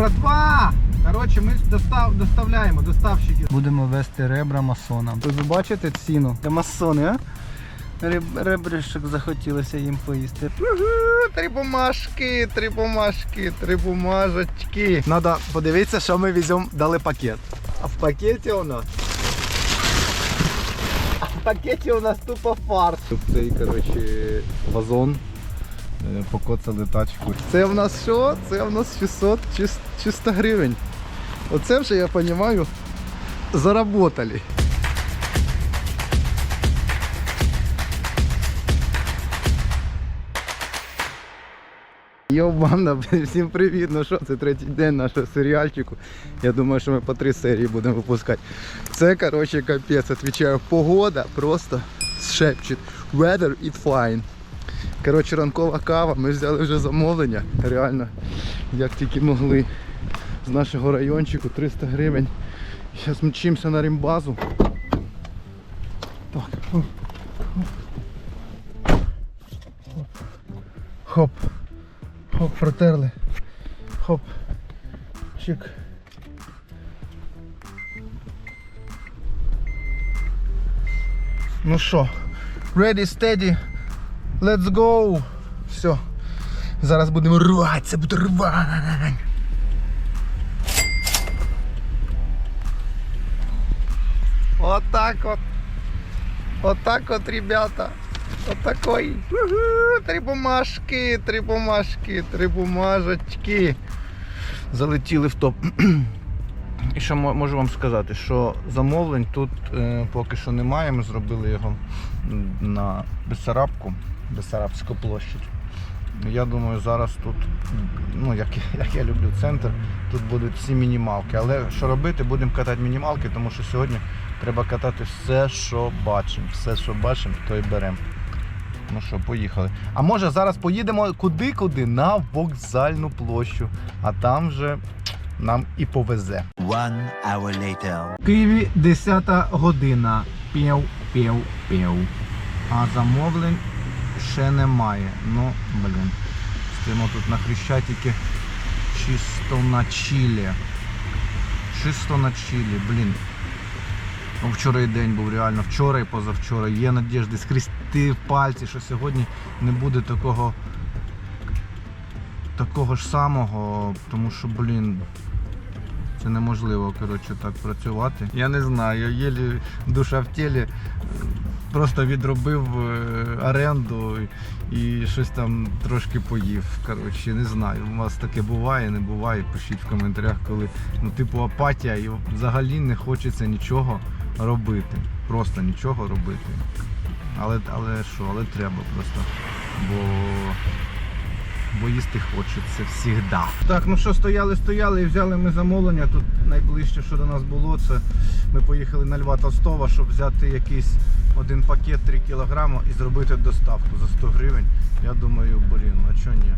братва! Коротше, ми достав, доставляємо, доставщики. Будемо вести ребра масонам. Ви бачите ціну? Де масони, а? Реб, ребришок захотілося їм поїсти. Три бумажки, три бумажки, три бумажечки. Надо подивитися, що ми веземо, дали пакет. А в пакеті у нас. А в пакеті у нас тупо фарш. Цей, коротше, вазон. Е, Покоцали тачку. Це в нас що? Це в нас 600 чис- чисто гривень. Оце вже я розумію, заработали. Йо, банда, всім привіт. Ну що, це третій день нашого серіальчику. Я думаю, що ми по три серії будемо випускати. Це, коротше, капець, відповідаю, погода просто шепчить. Weather is fine. Коротше, ранкова кава, ми взяли вже замовлення. Реально, як тільки могли. З нашого райончику 300 гривень. Зараз мчимося на римбазу. Так. Хоп. Хоп. Хоп, протерли. Хоп. Чик. Ну що, ready, steady, let's go. Все. Зараз будемо рвати, це буде рвань. Вот так вот. Вот так вот, ребята. Вот такой. Три бумажки, три бумажки, три бумажечки. Залетіли в топ. І що можу вам сказати, що замовлень тут е, поки що немає. Ми зробили його на Бесарабку, Бесарабську площадь. Я думаю, зараз тут, ну як, як я люблю центр, тут будуть всі мінімалки. Але що робити, будемо катати мінімалки, тому що сьогодні треба катати все, що бачимо. Все, що бачимо, то й беремо. Ну що, поїхали. А може зараз поїдемо куди-куди? На вокзальну площу. А там вже нам і повезе. One hour later. В Києві 10 година. Пів, пів, пів. А замовлень ще немає. Ну, блін. Стоїмо тут на Хрещатикі чисто на чилі. Чисто на чилі, блін. Ну, вчора і день був реально, вчора і позавчора. Є надіжди скрісти пальці, що сьогодні не буде такого такого ж самого, тому що, блін, це неможливо, коротше, так працювати. Я не знаю, єлі душа в тілі. е, Просто відробив е, оренду і щось там трошки поїв. Коротше, не знаю. У вас таке буває, не буває. Пишіть в коментарях, коли ну, типу апатія і взагалі не хочеться нічого робити. Просто нічого робити. Але, але що, але треба просто. Бо бо їсти хочеться завжди. Так, ну що, стояли, стояли і взяли ми замовлення. Тут найближче, що до нас було, це ми поїхали на Льва Толстого, щоб взяти якийсь один пакет 3 кілограми і зробити доставку за 100 гривень. Я думаю, блін, а чого ні?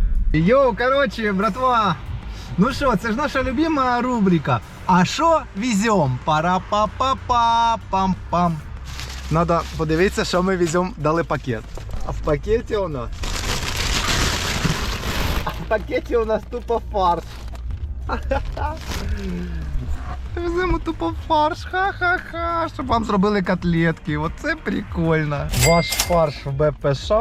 Йоу, коротше, братва! Ну що, це ж наша любима рубрика. А що везем? Пара-па-па-па, пам-пам. Надо подивитися, що ми веземо, дали пакет. А в пакеті у нас пакеті у нас тупо фарш. Веземо тупо фарш, ха-ха-ха, щоб вам зробили котлетки. Оце прикольно. Ваш фарш в БПШ.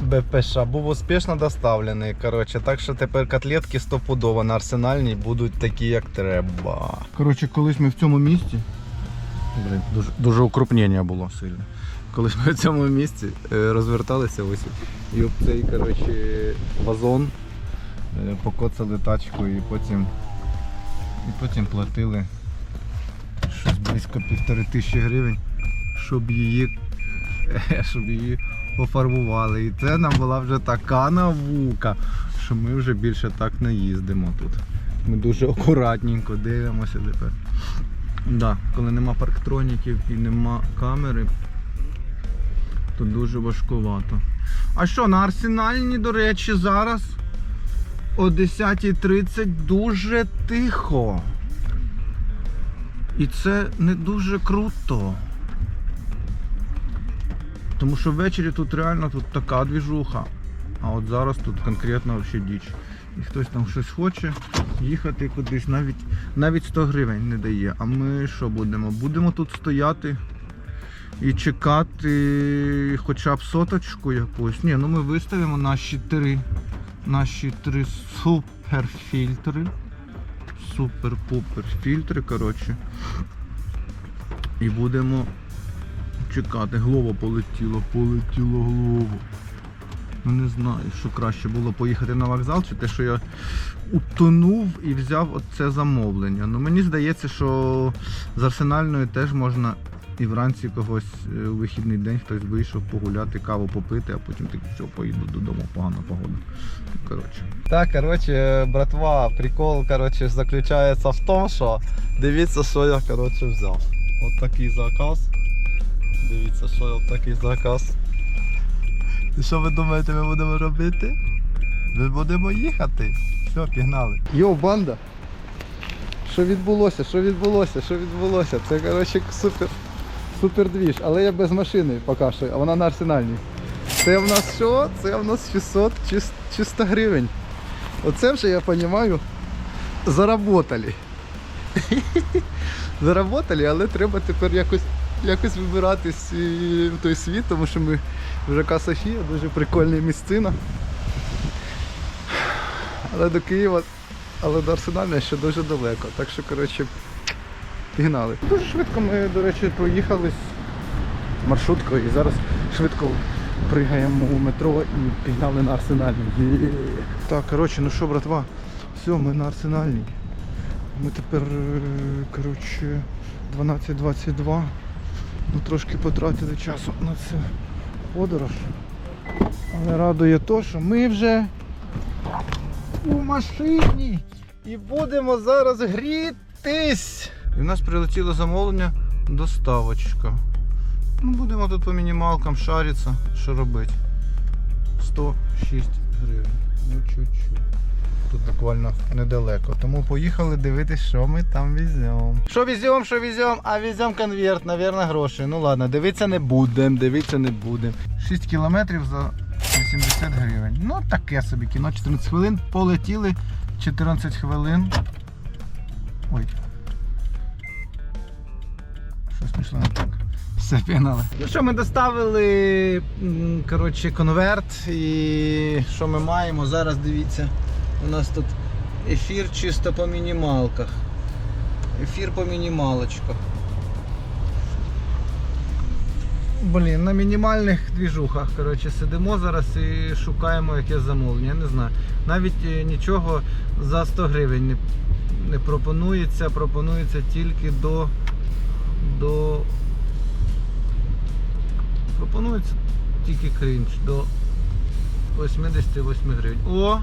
БПШ був успішно доставлений. Коротше, так що тепер котлетки стопудово на арсенальній будуть такі, як треба. Коротше, колись ми в цьому місці. Блин, дуже, дуже укрупнення було сильне. Колись ми в цьому місці е, розверталися ось і об цей коротше, вазон е, покоцали тачку і потім, і потім платили щось близько півтори тисячі гривень, щоб її, щоб її пофарбували. І це нам була вже така наука, що ми вже більше так не їздимо тут. Ми дуже акуратненько дивимося тепер. Да, коли нема парктроніків і нема камери, то дуже важкувато. А що, на арсенальні, до речі, зараз о 10.30 дуже тихо. І це не дуже круто. Тому що ввечері тут реально тут така двіжуха. А от зараз тут конкретно взагалі діч. і хтось там щось хоче їхати кудись, навіть, навіть 100 гривень не дає. А ми що будемо? Будемо тут стояти і чекати хоча б соточку якусь. Ні, ну ми виставимо наші три, наші три суперфільтри. Супер-пупер фільтри, коротше. І будемо чекати. Глова полетіла, полетіло глова. Ну не знаю, що краще було поїхати на вокзал, чи те, що я утонув і взяв оце замовлення. Ну мені здається, що з арсенальною теж можна і вранці когось е, у вихідний день хтось вийшов погуляти, каву попити, а потім так все, поїду додому, погана погода. Коротше. Так, коротше, братва, прикол коротше, заключається в тому, що дивіться, що я коротше, взяв. От такий заказ. Дивіться, що от такий заказ. І що ви думаєте, ми будемо робити? Ми будемо їхати. Все, пігнали. Йо, банда. Що відбулося? Що відбулося? Що відбулося? Це коротше супер. Супер двіж, але я без машини поки що, а вона на арсенальній. Це в нас що? Це в нас 600 чис- чисто гривень. Оце вже я розумію. Заработали. Заработали, але треба тепер якось, якось вибиратись в той світ, тому що ми в ЖК Софія, дуже прикольна місцина. Але до Києва, але до Арсенальної ще дуже далеко. Так що, коротше, пігнали. Дуже швидко ми, до речі, проїхались маршруткою і зараз швидко пригаємо у метро і пігнали на Арсенальній. Так, коротше, ну що, братва, все, ми на Арсенальній. Ми тепер, е, коротше, 12.22. Ну, трошки потратили часу на цю подорож. Але радує то, що ми вже у машині і будемо зараз грітись. І в нас прилетіло замовлення доставочка. Ну, будемо тут по мінімалкам шаритися. Що робити? 106 гривень. Ну чуть-чуть. Тут буквально недалеко. Тому поїхали дивитися, що ми там веземо. Що веземо, що веземо, а веземо конверт, навірно, гроші. Ну ладно, дивитися не будемо, дивитися не будемо. 6 кілометрів за 80 гривень. Ну таке собі кіно, 14 хвилин. Полетіли 14 хвилин. Ой. Щось пішло не так. Все, пігнали. Ну що, ми доставили коротше, конверт і що ми маємо? Зараз дивіться. У нас тут ефір чисто по мінімалках. Ефір по мінімалочках. Блін, на мінімальних двіжухах коротше, сидимо зараз і шукаємо яке замовлення. Я не знаю. Навіть е, нічого за 100 гривень не пропонується, пропонується тільки до. До. Пропонується тільки крінж до 88 гривень. О!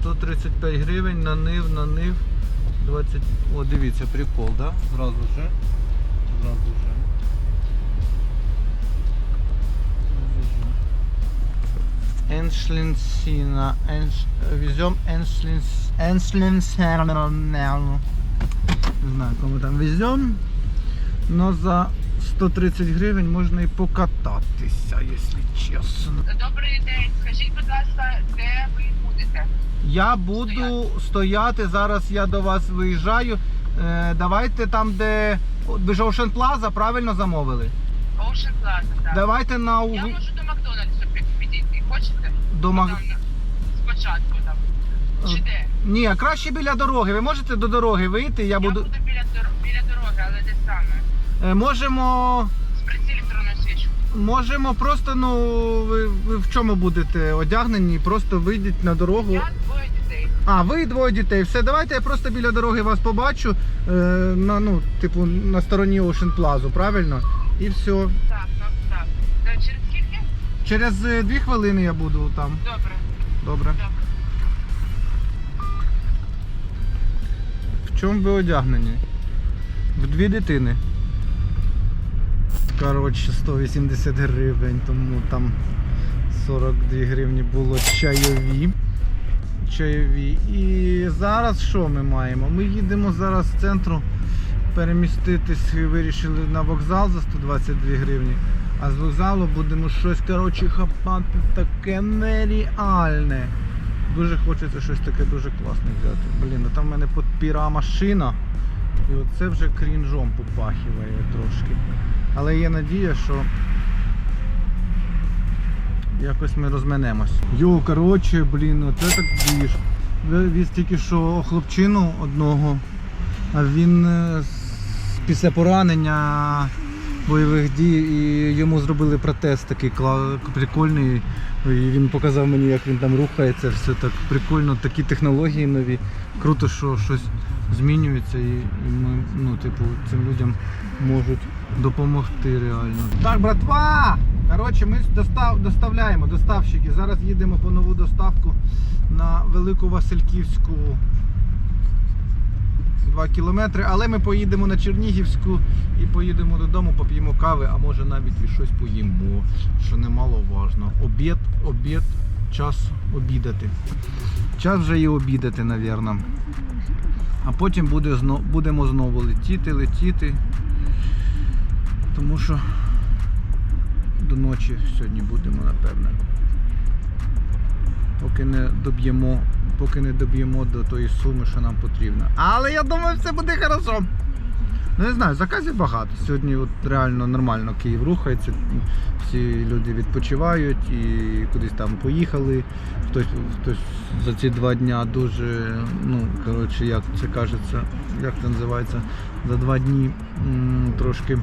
135 гривень на нив, на нив 20. О, дивіться, прикол, да? Зразу же. Зразу же. Еншлінсіна. Енш... Везем Еншлінс... Еншлінсернел. Не знаю, кому там везем. Но за 130 гривень можна і покататися, якщо чесно. Добрий день. Скажіть, будь ласка, де ви будете? Я буду стояти. зараз я до вас виїжджаю. Е, давайте там, де. Ви ж Ocean Plaza, правильно замовили? Ocean Plaza, так. Давайте на Я углу можу до Макдональдсу під- підійти. Хочете? до Мак... Там, спочатку там. Чи де? Ні, краще біля дороги. Ви можете до дороги вийти, я Я буду. біля, біля дороги, але де саме? Е, можемо. Свічку. Можемо просто, ну, ви, ви в чому будете одягнені, просто вийдіть на дорогу. Я двоє дітей. А, ви двоє дітей. Все, давайте я просто біля дороги вас побачу. Е, на, ну, типу, на стороні Ocean Plaza, правильно? І все. Так, так, так. Через скільки? Через е, дві хвилини я буду там. Добре, Добре. добре. Чому ви одягнені? В дві дитини. Коротше, 180 гривень, тому там 42 гривні було чайові. Чайові. І зараз що ми маємо? Ми їдемо зараз з центру переміститись, вирішили на вокзал за 122 гривні. А з вокзалу будемо щось коротше, хапати таке нереальне. Дуже хочеться щось таке дуже класне взяти. Блін, а там в мене підпіра машина. І оце вже крінжом попахиває трошки. Але є надія, що якось ми розминемось. Йо, коротше, блін, оце так двіж. Віз тільки що хлопчину одного, а він е, після поранення бойових дій і йому зробили протез такий прикольний. І він показав мені, як він там рухається, все так прикольно, такі технології нові. Круто, що щось змінюється і ми, ну, типу, цим людям можуть допомогти реально. Так, братва! Коротше, ми достав, доставляємо доставщики. Зараз їдемо по нову доставку на Велику Васильківську 2 кілометри, але ми поїдемо на Чернігівську і поїдемо додому, поп'ємо кави, а може навіть і щось поїмо, що немаловажно. Обід, обід, час обідати. Час вже і обідати, напевно. А потім буде, будемо знову летіти, летіти. Тому що до ночі сьогодні будемо, напевне. Поки не доб'ємо, поки не доб'ємо до тої суми, що нам потрібно. Але я думаю, все буде хорошо. Ну, не знаю, заказів багато. Сьогодні от реально нормально Київ рухається. Всі люди відпочивають і кудись там поїхали. Хтось, хтось за ці два дня дуже, ну, коротше, як це кажеться, як це називається, за два дні м, трошки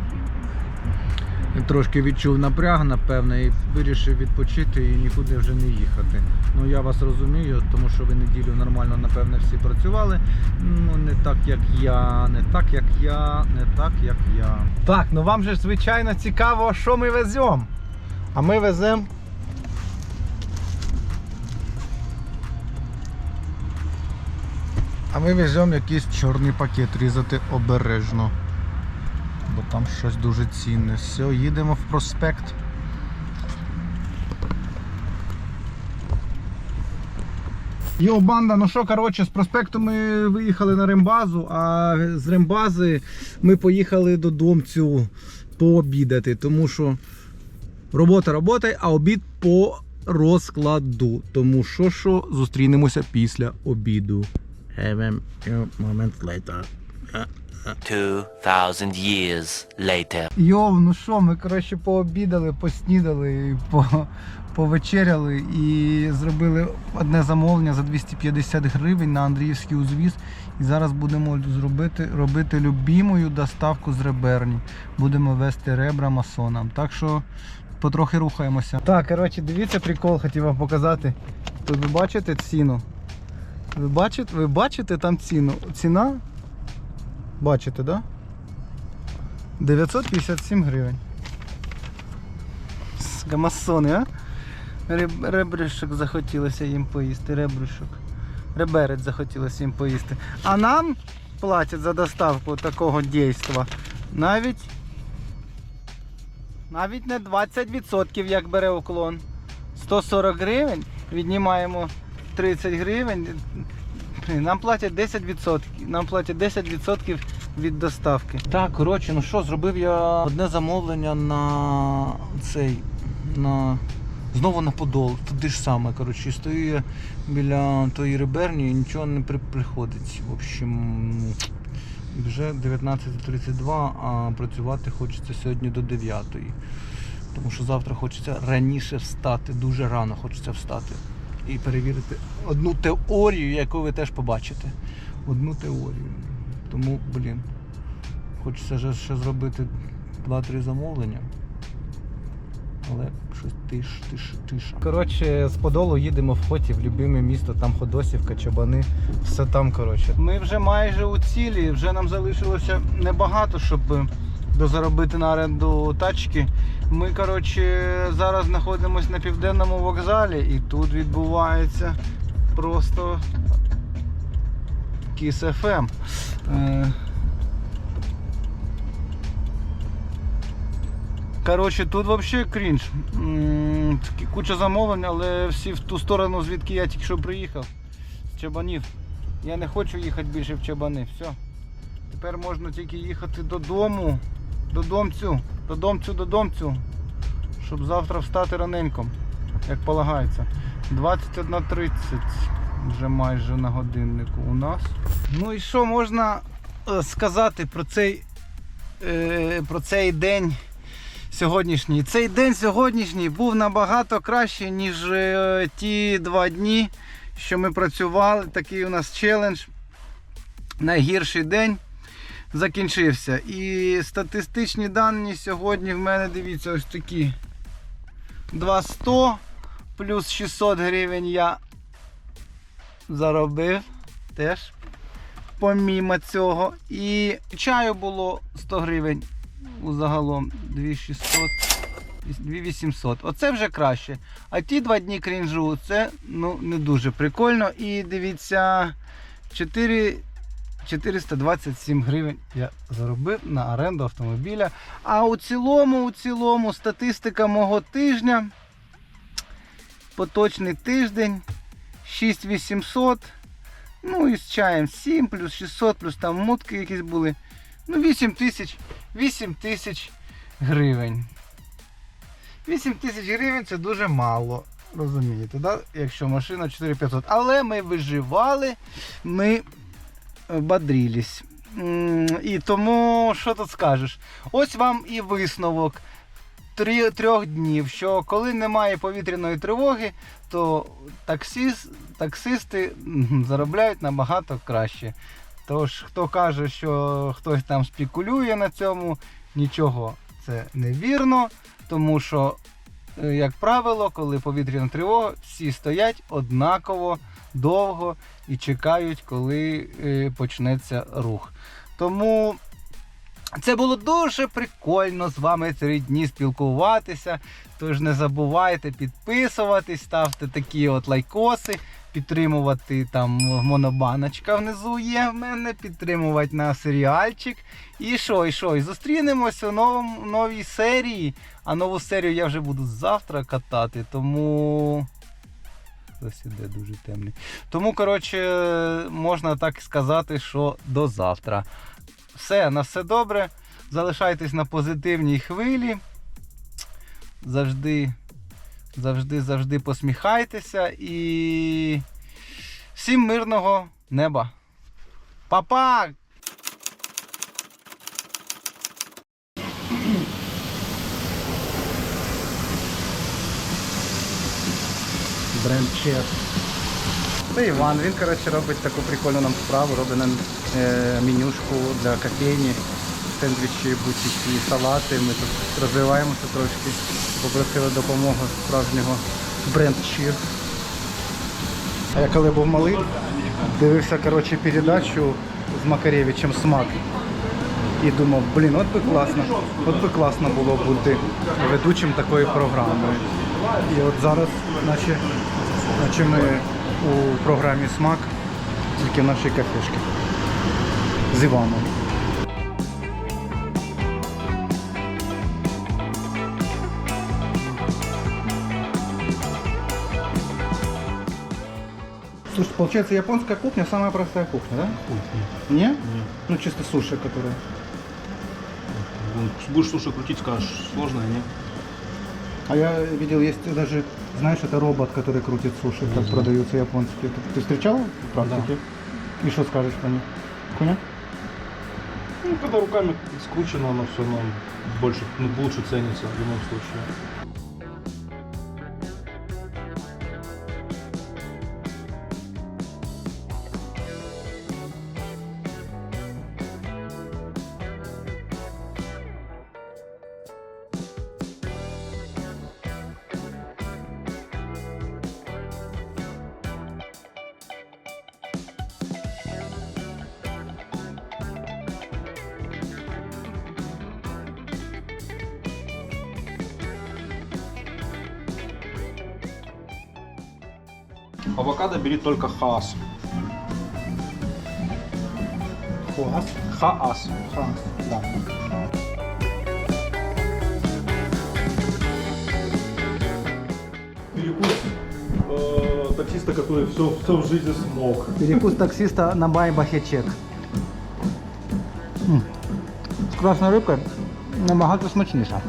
трошки відчув напряг, напевне, і вирішив відпочити і нікуди вже не їхати. Ну я вас розумію, тому що ви неділю нормально, напевне, всі працювали. Ну не так, як я, не так, як я, не так, як я. Так, ну вам же звичайно цікаво, що ми веземо. А ми веземо. А ми веземо якийсь чорний пакет, різати обережно бо там щось дуже цінне. Все, їдемо в проспект. Йо, банда, ну що, коротше, з проспекту ми виїхали на рембазу, а з рембази ми поїхали цю пообідати, тому що робота робота, а обід по розкладу. Тому що що зустрінемося після обіду. Have a moment later. 2,000 years later. Йов, ну що, ми коротше пообідали, поснідали, по, повечеряли і зробили одне замовлення за 250 гривень на Андріївський узвіз. І зараз будемо зробити, робити любімою доставку з реберні. Будемо вести ребра масонам. Так що потрохи рухаємося. Так, коротше, дивіться прикол, хотів вам показати. Тут ви бачите ціну? Ви бачите, ви бачите там ціну? Ціна? Бачите? Да? 957 гривень. Гамасони, а? Реб, ребришок захотілося їм поїсти, ребришок. Реберець захотілося їм поїсти. А нам платять за доставку такого дійства навіть навіть не 20%, як бере уклон. 140 гривень, віднімаємо 30 гривень. Нам платять 10%. Нам платять 10% від доставки. Так, коротше, ну що, зробив я одне замовлення на цей. на. Знову на Подол, туди ж саме. Коротше, стою я біля тої реберні і нічого не при- приходить. В общем, вже 19.32, а працювати хочеться сьогодні до 9. Тому що завтра хочеться раніше встати, дуже рано хочеться встати і перевірити одну теорію, яку ви теж побачите. Одну теорію. Тому, блін, хочеться ще, зробити 2-3 замовлення. Але щось тиш, тиш, тиша. Коротше, з Подолу їдемо в хоті в любиме місто, там Ходосівка, Чабани, все там, коротше. Ми вже майже у цілі, вже нам залишилося небагато, щоб дозаробити на оренду тачки. Ми, коротше, зараз знаходимося на південному вокзалі і тут відбувається просто Kiss FM. Е, Коротше, тут взагалі крінж. Куча замовлень, але всі в ту сторону, звідки я тільки що приїхав. Чабанів. Я не хочу їхати більше в Чабани. Все. Тепер можна тільки їхати додому. Додомцю, додомцю, додомцю. Щоб завтра встати раненько, як полагається. 21.30. Вже майже на годиннику у нас. Ну і що можна е, сказати про цей, е, про цей день сьогоднішній? Цей день сьогоднішній був набагато краще, ніж е, ті два дні, що ми працювали. Такий у нас челендж. Найгірший день закінчився. І статистичні дані сьогодні в мене, дивіться, ось такі. 200 плюс 600 гривень я заробив теж. Помімо цього. І чаю було 100 гривень. Загалом 2600. 2800. Оце вже краще. А ті два дні крінжу це ну, не дуже прикольно. І дивіться, 4, 427 гривень я заробив на оренду автомобіля. А у цілому, у цілому, статистика мого тижня. Поточний тиждень 6800. Ну і з чаєм 7 плюс 600, плюс там мутки якісь були. Ну 8 тисяч, 8 тисяч гривень. 8 тисяч гривень це дуже мало. Розумієте, да? якщо машина 4500. Але ми виживали, ми бодрілись. І тому, що тут скажеш? Ось вам і висновок трі- трьох днів, що коли немає повітряної тривоги, то таксіс, таксисти заробляють набагато краще. Тож, хто каже, що хтось там спекулює на цьому, нічого це невірно, тому що, як правило, коли повітряна тривога, всі стоять однаково довго і чекають, коли е, почнеться рух. Тому це було дуже прикольно з вами три дні спілкуватися. Тож не забувайте підписуватись, ставте такі от лайкоси, підтримувати там монобаночка внизу є в мене, підтримувати на серіальчик. І що, і що? І зустрінемось у новому, новій серії. А нову серію я вже буду завтра катати, тому. Хтось іде дуже темний. Тому, коротше, можна так сказати, що до завтра. Все, на все добре. Залишайтесь на позитивній хвилі. Завжди, завжди, завжди посміхайтеся і всім мирного неба. Па-па! Бренд Чеф. Це Іван, він коротше, робить таку прикольну нам справу, робить нам е, менюшку для кофейні, сендвічі, бутики, салати. Ми тут розвиваємося трошки. Попросили допомогу справжнього бренд Чеф. А я коли був малий, дивився коротше, передачу з Макаревичем Смак. І думав, блін, от би класно, от би класно було бути ведучим такої програми. І от зараз, наче, наче ми у програмі Смак, тільки в нашій кафешці. З Іваном. Слушай, получается японская кухня самая простая кухня, да? Кухня. Не? Ну чисто суши, которые. Будешь суши крутить, скажешь, сложно, не? А я видел, есть даже, знаешь, это робот, который крутит суши, как продаются японские. Ты, ты встречал в практике? И что скажешь про них? Хуйня? Ну, когда руками скручено, оно все равно больше, ну, лучше ценится в любом случае. Авокадо бери только хаас. Хуас. Хаас. Хас. Да. Перекус э, таксиста, который все, все в жизни смог. Перекус таксиста на байбахе чек. М. З красною рибкою набагато смачніша.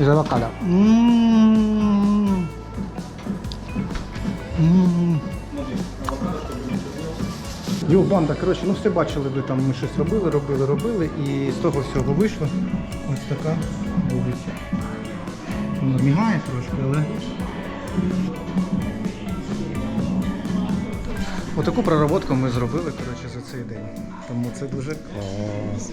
Із авокадо. М. Йо, банда, коротше, ну все бачили ви там, ми щось робили, робили, робили, і з того всього вийшло. Ось така вулиця. Ну, мігає трошки, але. Отаку проработку ми зробили коротше, за цей день. Тому це дуже клас.